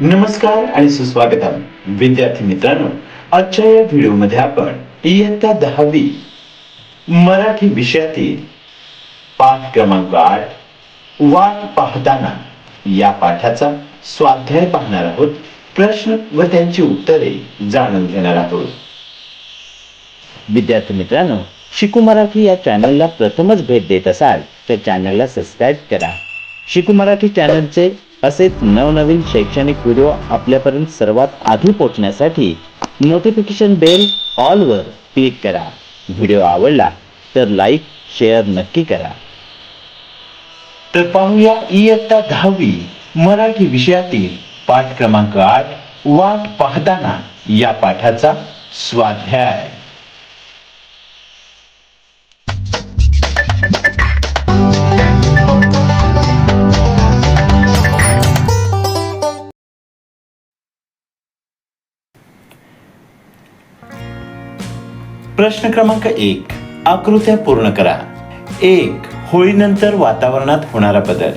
नमस्कार आणि सुस्वागतम. विद्यार्थी मित्रांनो आजच्या या व्हिडिओमध्ये आपण इयत्ता दहावी मराठी विषयातील पाठ क्रमांक आठ वाट पाहताना या पाठाचा स्वाध्याय पाहणार आहोत. प्रश्न व त्यांची उत्तरे जाणून घेणार आहोत. विद्यार्थी मित्रांनो शिकू मराठी या चॅनलला प्रथमच भेट देत असाल तर चॅनलला सबस्क्राईब करा. शिकू मराठी चॅनलचे असेच नवनवीन शैक्षणिक व्हिडिओ आपल्यापर्यंत सर्वात आधी पोहोचण्यासाठी नोटिफिकेशन बेल ऑलवर क्लिक करा. व्हिडिओ आवडला तर लाईक शेअर नक्की करा. तर पाहूया इयत्ता दहावी मराठी विषयातील पाठ क्रमांक आठ वाट पाहताना या पाठाचा स्वाध्याय. प्रश्न क्रमांक एक आकृत्या पूर्ण करा. एक होळीनंतर वातावरणात होणारा बदल.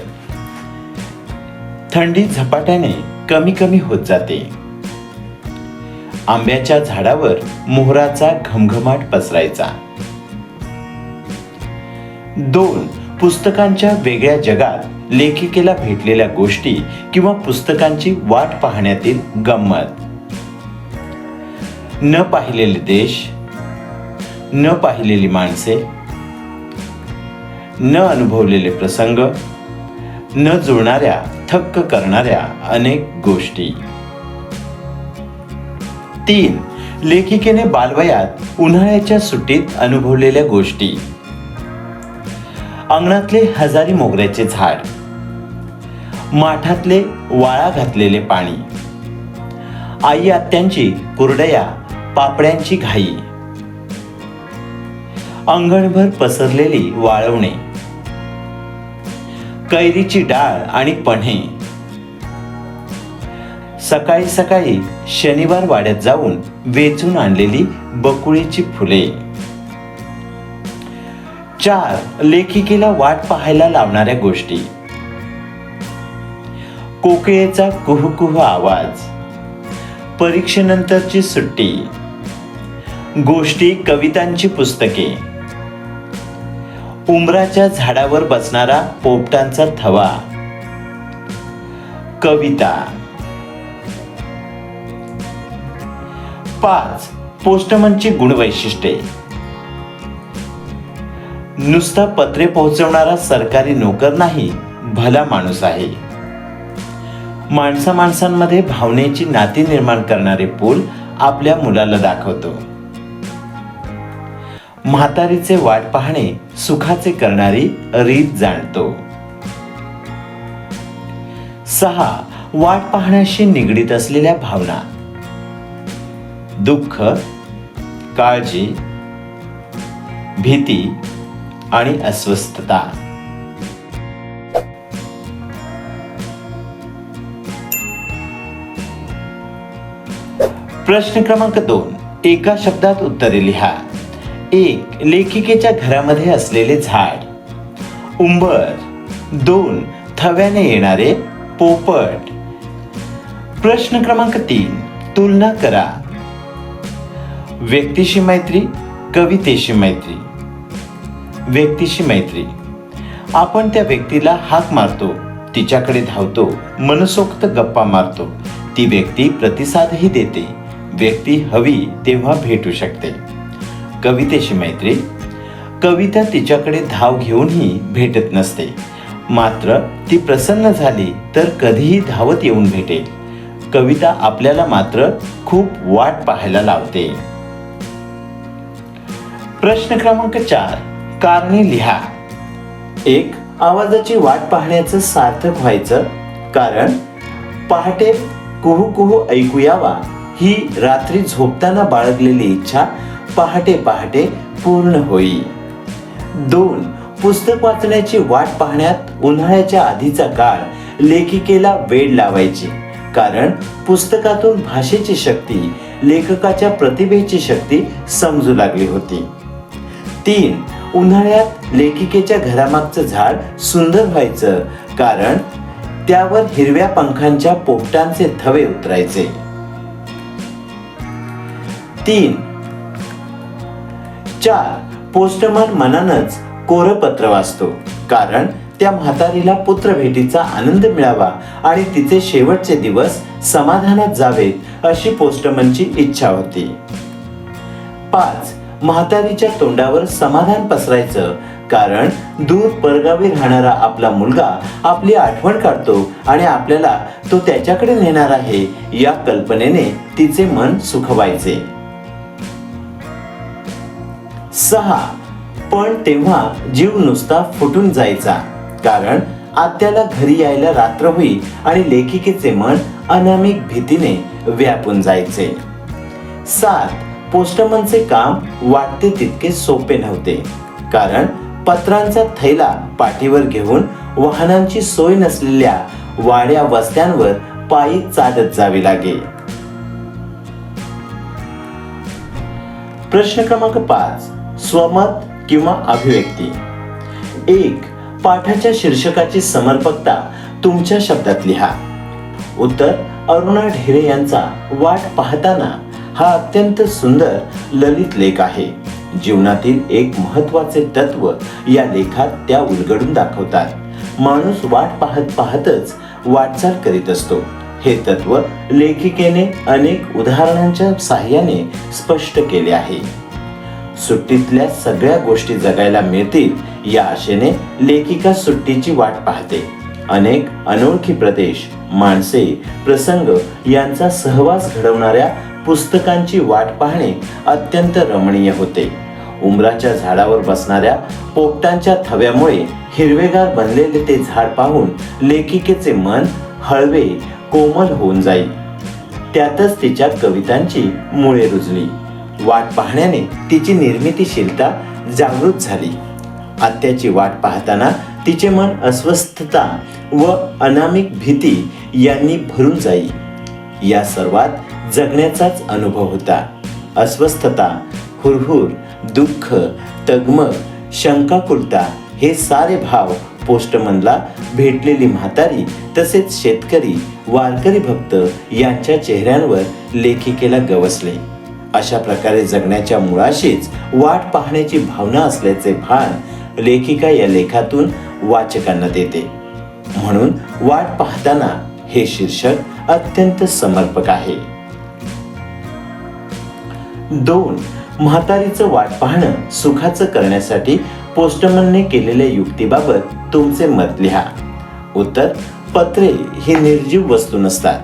थंडी झपाट्याने कमी कमी होत जाते. आंब्याच्या झाडावर मोहराचा घमघमाट पसरायचा. दोन पुस्तकांच्या वेगळ्या जगात लेखिकेला भेटलेल्या गोष्टी किंवा पुस्तकांची वाट पाहण्यातील गंमत. न पाहिलेले देश न पाहिलेली माणसे न अनुभवलेले प्रसंग न जुळणाऱ्या थक्क करणाऱ्या अनेक गोष्टी. तीन लेखिकेने बालवयात उन्हाळ्याच्या सुट्टीत अनुभवलेल्या गोष्टी. अंगणातले हजारी मोगऱ्याचे झाड. माठातले वाळा घातलेले पाणी. आई आत्यांची कुरडया पापड्यांची घाई. अंगणभर पसरलेली वाळवणे. कैरीची डाळ आणि पन्हे. सकाळी सकाळी शनिवार वाड्यात जाऊन वेचून आणलेली बकुळीची फुले. चार लेखिकेला वाट पाहायला लावणाऱ्या गोष्टी. कोकिळेचा कुहकुह आवाज. परीक्षेनंतरची सुट्टी. गोष्टी कवितांची पुस्तके. उमराच्या झाडावर बसणारा पोपटांचा थवा. कविता. पाच पोस्टमनची गुणवैशिष्ट्ये. नुसता पत्रे पोहोचवणारा सरकारी नोकर नाही भला माणूस आहे. माणसा माणसांमध्ये भावनेची नाती निर्माण करणारे पूल आपल्या मुलाला दाखवतो. म्हातारीचे वाट पाहणे सुखाचे करणारी रीत जाणतो. सहा वाट पाहण्याशी निगडीत असलेल्या भावना. दुःख काळजी भीती आणि अस्वस्थता. प्रश्न क्रमांक दोन एका शब्दात उत्तरे लिहा. एक लेखिकेच्या घरामध्ये असलेले झाड. उंबर. दोन थव्याने येणारे पोपट. प्रश्न क्रमांक तीन. तुलना करा. व्यक्तीशी मैत्री कवितेशी मैत्री. व्यक्तीशी मैत्री. आपण त्या व्यक्तीला हाक मारतो तिच्याकडे धावतो मनसोक्त गप्पा मारतो. ती व्यक्ती प्रतिसादही देते. व्यक्ती हवी तेव्हा भेटू शकते. कवितेशी मैत्री. कविता तिच्याकडे धाव घेऊनही भेटत नसते. मात्र ती प्रसन्न झाली तर कधीही धावत येऊन भेटेल. कविता आपल्याला मात्र खूप वाट पाहायला लावते. प्रश्न क्रमांक चार. कारणे लिहा. एक आवाजाची वाट पाहण्याचं सार्थक व्हायचं. कारण पहाटे कुहू कुहू ऐकू यावा ही रात्री झोपताना बाळगलेली इच्छा पहाटे पहाटे पूर्ण होई. दोन पुस्तक वाचण्याची वाट पाहण्यात उन्हाळ्याच्या आधीचा काळ लेखिकेला वेळ लावायची. कारण पुस्तकातून भाषेची शक्ती लेखकाच्या प्रतिभेची शक्ती समजू लागली होती. तीन उन्हाळ्यात लेखिकेच्या घरामागचं झाड सुंदर व्हायचं कारण त्यावर हिरव्या पंखांच्या पोपटांचे थवे उतरायचे. तीन चार पोस्टमन मनानच कोरं पत्र वाचतो. कारण त्या म्हातारीला पुत्र भेटीचा आनंद मिळावा आणि तिचे शेवटचे दिवस समाधानात जावेत अशी पोस्टमनची इच्छा होती. पाच म्हातारीच्या तोंडावर समाधान पसरायचं. कारण दूर परगावी राहणारा आपला मुलगा आपली आठवण काढतो आणि आपल्याला तो त्याच्याकडे नेणार आहे या कल्पनेने तिचे मन सुखवायचे. सहा पण तेव्हा जीव नुसता फुटून जायचा. कारण आत्याला घरी यायला रात्र होई आणि लेखिकेचे मन अनामिक भीतीने व्यापून जायचे. सात पोस्टमनचे काम वाटते तितके सोपे नव्हते. कारण पत्रांचा थैला पाठीवर घेऊन वाहनांची सोय नसलेल्या वाड्या वस्त्यांवर पायी चालत जावे लागे. प्रश्न क्रमांक पाच. स्वमत किंवा अभिव्यक्ती. एक पाठाच्या शीर्षकाची समर्पकता तुमच्या शब्दात लिहा. उत्तर अरुणा ढेरे यांचा वाट पाहताना हा अत्यंत सुंदर ललित लेख आहे. जीवनातील एक महत्त्वाचे तत्व या लेखात त्या उलगडून दाखवतात. माणूस वाट पाहत पाहतच वाटचाल करीत असतो. हे तत्व लेखिकेने अनेक उदाहरणांच्या साह्याने स्पष्ट केले आहे. सुट्टीतल्या सगळ्या गोष्टी जगायला मिळतील या आशेने लेखिका सुट्टीची वाट पाहते. अनेक अनोळखी प्रदेश माणसे प्रसंग यांचा सहवास घडवणाऱ्या पुस्तकांची वाट पाहणे अत्यंत रमणीय होते. उमराच्या झाडावर बसणाऱ्या पोपटांच्या थव्यामुळे हिरवेगार बनलेले ते झाड पाहून लेखिकेचे मन हळवे कोमल होऊन जाईल त्यातच तिच्या कवितांची मुळे रुजली. वाट पाहण्याने तिची निर्मितीशीलता जागृत झाली. आत्याची वाट पाहताना तिचे मन अस्वस्थता व अनामिक भीती यांनी भरून जाई. या सर्वात जगण्याचाच अनुभव होता. अस्वस्थता हुरहुर दुःख तगमग शंकाकुलता हे सारे भाव पोस्टमनला भेटलेली म्हातारी तसेच शेतकरी वारकरी भक्त यांच्या चेहऱ्यांवर लेखिकेला गवसले. अशा प्रकारे जगण्याच्या मुळाशीच वाट पाहण्याची भावना असल्याचे भान लेखिका या लेखातून वाचकांना देते. म्हणून वाट पाहताना हे शीर्षक अत्यंत समर्पक आहे. दोन म्हातारीचं वाट पाहणं सुखाचं करण्यासाठी पोस्टमनने केलेल्या युक्तीबाबत तुमचे मत लिहा. उत्तर पत्रे ही निर्जीव वस्तू नसतात.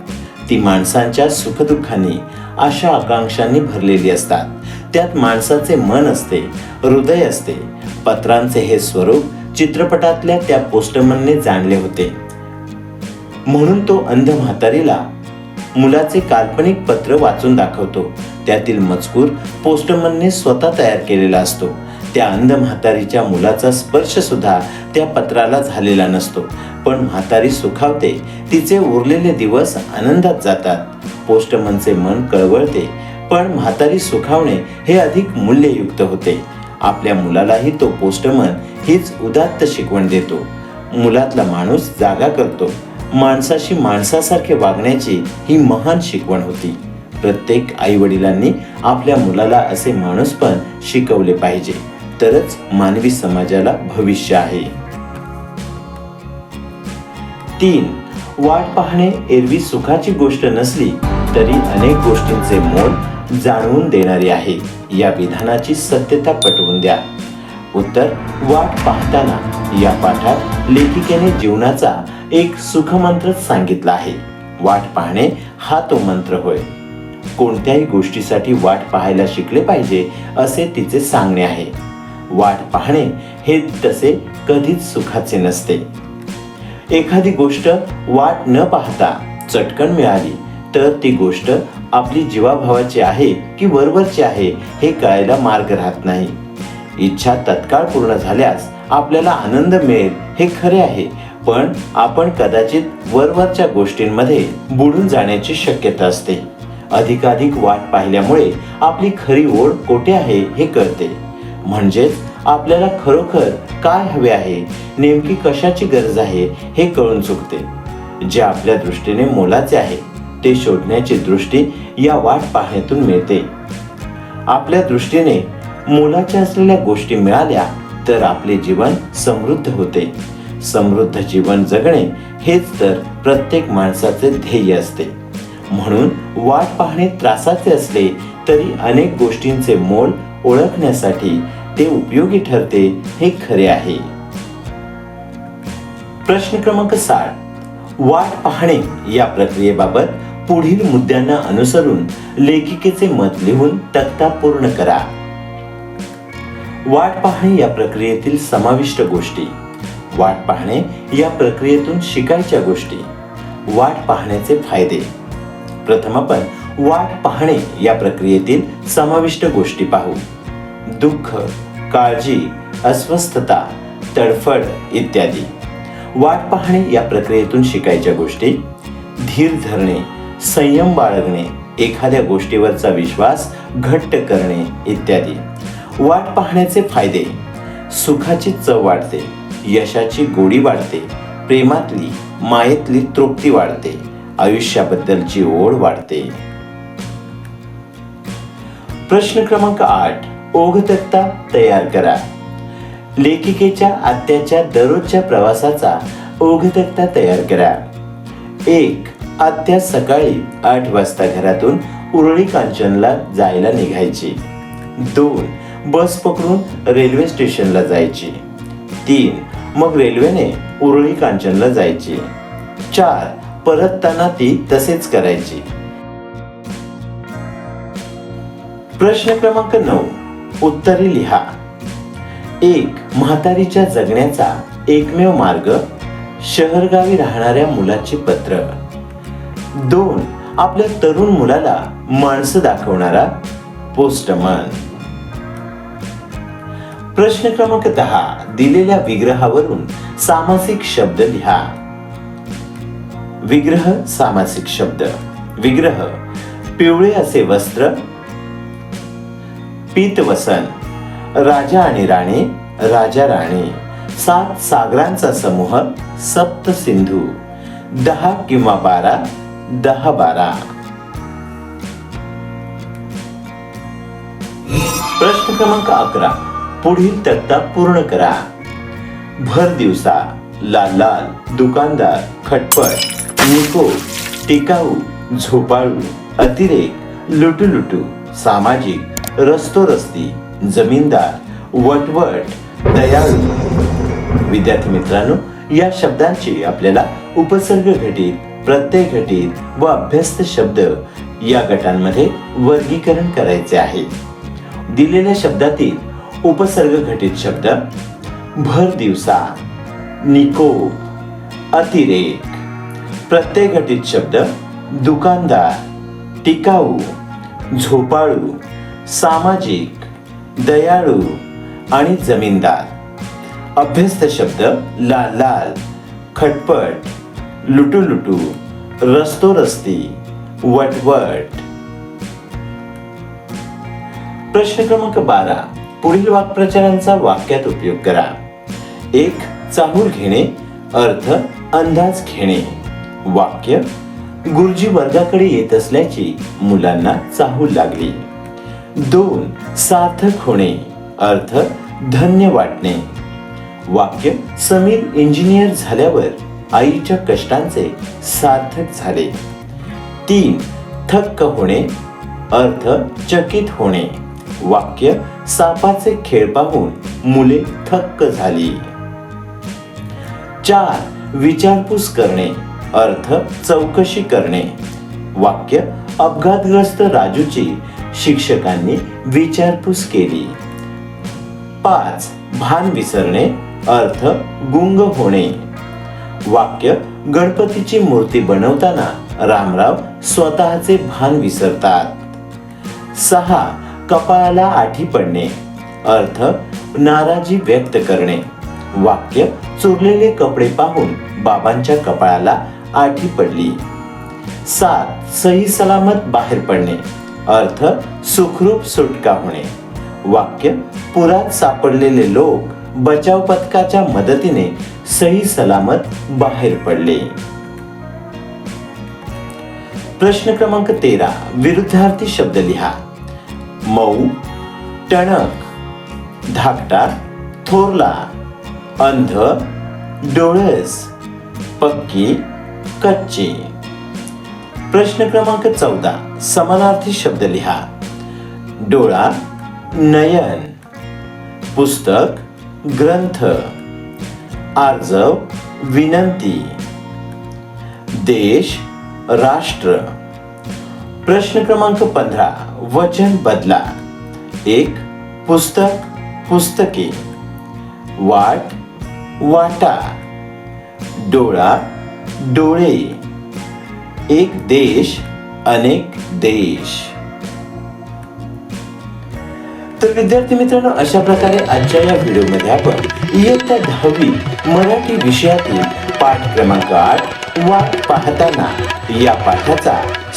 ती माणसांच्या सुखदुःखांनी अशा आकांक्षांनी भरलेली असतात. त्यात माणसाचे मन असते हृदय असते. पत्रांचे हे स्वरूप चित्रपटातल्या त्या पोस्टमनने जाणले होते. म्हणून तो अंध म्हातारीला मुलाचे काल्पनिक पत्र वाचून दाखवतो. त्यातील मजकूर पोस्टमनने स्वतः तयार केलेला असतो. त्या अंध म्हातारीच्या मुलाचा स्पर्श सुद्धा त्या पत्राला झालेला नसतो. पण म्हातारी सुखावते. तिचे उरलेले दिवस आनंदात जातात. पोस्टमनचे मन कळवळते पण म्हातारी सुखावणे हे अधिक मूल्ययुक्त होते. आपल्या मुलालाही तो पोस्टमन हीच उदात्त शिकवण देतो. मुलातला माणूस जागा करतो. माणसाशी माणसासारखे वागण्याची ही महान शिकवण होती. प्रत्येक आई वडिलांनी आपल्या मुलाला असे माणूस पण शिकवले पाहिजे. तरच मानवी समाजाला भविष्य आहे. तीन वाट पाहणे एरवी सुखाची गोष्ट नसली तरी अनेक गोष्टींचे मोल जाणवून देणारी आहे. या विधानाची सत्यता पटवून द्या. उत्तर वाट पाहताना या पाठात लेखिकेने जीवनाचा एक सुखमंत्र सांगितला आहे. वाट पाहणे हा तो मंत्र होय. कोणत्याही गोष्टीसाठी वाट पाहायला शिकले पाहिजे असे तिचे सांगणे आहे. वाट पाहणे हे तसे कधीच सुखाचे नसते. एखादी गोष्ट वाट न पाहता चटकन मिळाली तर ती गोष्ट आपली जीवाभावाची आहे की वरवरची आहे हे कळायला मार्ग राहत नाही. इच्छा तत्काळ पूर्ण झाल्यास आपल्याला आनंद मिळेल हे खरे आहे. पण आपण कदाचित वरवरच्या गोष्टींमध्ये बुडून जाण्याची शक्यता असते. अधिकाधिक वाट पाहिल्यामुळे आपली खरी ओढ कोठे आहे हे कळते. म्हणजेच आपल्याला खरोखर काय हवे आहे? नेमकी कशाची गरज आहे? हे कळून चुकते. जे आपल्या दृष्टीने मोलाचे आहे ते शोधण्याची दृष्टी या वाट पाहण्यातून मिळते. आपल्या दृष्टीने मोलाच्या असलेल्या गोष्टी मिळाल्या तर आपले जीवन समृद्ध होते. समृद्ध जीवन जगणे हेच तर प्रत्येक माणसाचे ध्येय असते. म्हणून वाट पाहणे त्रासाचे असले तरी अनेक गोष्टींचे मोल ओळखण्यासाठी ते उपयोगी ठरते हे खरे आहे. प्रश्न क्रमांक साठ वाट पाहणे या प्रक्रियेबाबत पुढील मुद्द्यांना अनुसरून लेखिकेचे मत लिहून तक्ता पूर्ण करा. वाट पाहणे या प्रक्रियेतील समाविष्ट गोष्टी. वाट पाहणे या प्रक्रियेतून शिकायच्या गोष्टी. वाट पाहण्याचे फायदे. प्रथम आपण वाट पाहणे या प्रक्रियेतील समाविष्ट गोष्टी पाहू. दुःख काळजी अस्वस्थता तडफड इत्यादी. वाट पाहणे या प्रक्रियेतून शिकायच्या गोष्टी. धीर धरणे संयम बाळगणे एखाद्या गोष्टीवरचा विश्वास घट्ट करणे इत्यादी. वाट पाहण्याचे फायदे. सुखाची चव वाढते यशाची गोडी वाढते प्रेमातली मायेतली तृप्ती वाढते आयुष्याबद्दलची ओढ वाढते. प्रश्न क्रमांक आठ. ओघतक्ता तयार करा. लेखिकेच्या आत्याच्या दररोजच्या प्रवासाचा ओघतक्ता तयार करा. एक आत्या सकाळी आठ वाजता घरातून उरळी कांचनला जायला निघायची. दोन बस पकडून रेल्वे स्टेशनला जायची. तीन मग रेल्वेने उरळी कांचनला जायची. चार परतताना ती तसेच करायची. प्रश्न क्रमांक नऊ. उत्तरे लिहा. एक म्हातारीच्या जगण्याचा एकमेव मार्ग शहरगावी राहणाऱ्या मुलाचे पत्र. दोन आपल्या तरुण मुलाला माणसं दाखवणारा पोस्टमन. प्रश्न क्रमांक दहा दिलेल्या विग्रहावरून सामासिक शब्द लिहा. विग्रह सामासिक शब्द. विग्रह पिवळे असे वस्त्र पीतवसन राजा आणि राणी राजा राणी सात सागरांचा समूह सप्त सिंधू दहा किंवा बारा दहा बारा. प्रश्न क्रमांक अकरा. पुढील तक्ता पूर्ण करा. भर दिवसा लाल लाल दुकानदार खटपट निको टिकाऊ झोपाळू अतिरेक लुटू लुटू सामाजिक रस्तोरस्ती जमीनदार वटवट दयाळू. विद्यार्थी मित्रांनो या शब्दांची आपल्याला उपसर्ग घटित प्रत्यय घटित व अभ्यस्त शब्द या गटांमध्ये वर्गीकरण करायचे आहे. दिलेल्या शब्दातील उपसर्ग घटित शब्द भर दिवसा निको अतिरेक. प्रत्यय घटित शब्द दुकानदार टिकाऊ झोपाळू. सामाजिक दयाळू आणि जमीनदार. अभ्यस्त शब्द लाल लाल खटपट लुटू लुटू रस्तो रस्ती वटवट. प्रश्न क्रमांक बारा. पुढील वाक्प्रचारांचा वाक्यात उपयोग करा. एक चाहूल घेणे. अर्थ अंदाज घेणे. वाक्य गुरुजी वर्गाकडे येत असल्याची मुलांना चाहूल लागली. दोन सार्थक होणे अर्थ धन्य वाटणे. वाक्य समीर इंजिनियर झाल्यावर आईच्या कष्टांचे सार्थक झाले. तीन थक्क होणे अर्थ चकित होणे. वाक्य सापाचे खेळ पाहून मुले थक्क झाली. चार विचारपूस करणे अर्थ चौकशी करणे. वाक्य अपघातग्रस्त राजूची शिक्षकांनी विचारपूस केली. पाच. भान विसरणे अर्थ गुंग होणे. वाक्य गणपतीची मूर्ती बनवताना रामराव स्वतःचे भान विसरतात. सहा. कपाळाला आठी पडणे अर्थ नाराजी व्यक्त करणे. वाक्य चुरलेले कपडे पाहून बाबांच्या कपाळाला आठी पडली. सात. सही सलामत बाहेर पडणे अर्थ सुखरूप सुटका होणे. वाक्य पुरात सापडलेले लोक बचाव पथकाच्या मदतीने सही सलामत बाहेर पडले. प्रश्न क्रमांक तेरा विरुद्धार्थी शब्द लिहा. मऊ टणक धाकटा थोरला अंध डोळस पक्की कच्ची. प्रश्न क्रमांक चौदा समानार्थी शब्द लिहा. डोळा नयन पुस्तक ग्रंथ आर्जव विनंती देश राष्ट्र प्रश्न क्रमांक पंधरा वचन बदला. एक पुस्तक पुस्तके. वाट वाटा. डोळा डोळे. एक देश अनेक देश. तर विद्यार्थी मित्रांनो अशा प्रकारे आजच्या या व्हिडिओमध्ये आपण इयत्ता दहावी मराठी विषयातील पाठ क्रमांक आठ वाट पाहताना या पाठाचा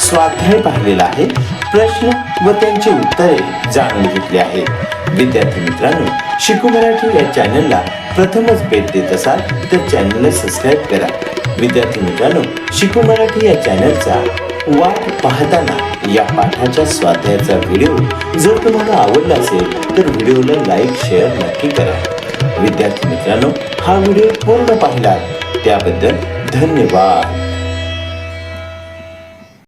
स्वाध्याय पाहिलेला आहे. प्रश्न व त्यांची उत्तरे जाणून घेतली आहेत विद्यार्थी मित्रांनो शिकू मराठी या चॅनलला प्रथमच भेट देत असाल तर चॅनलला सबस्क्राईब करा. विद्यार्थी मित्रांनो शिकू मराठी या चॅनलचा वाट पाहताना या पाठाच्या स्वाध्यायाचा व्हिडिओ जर तुम्हाला आवडला असेल तर व्हिडिओला लाईक शेअर नक्की करा. विद्यार्थी मित्रांनो हा व्हिडिओ पूर्ण पाहिला त्याबद्दल धन्यवाद.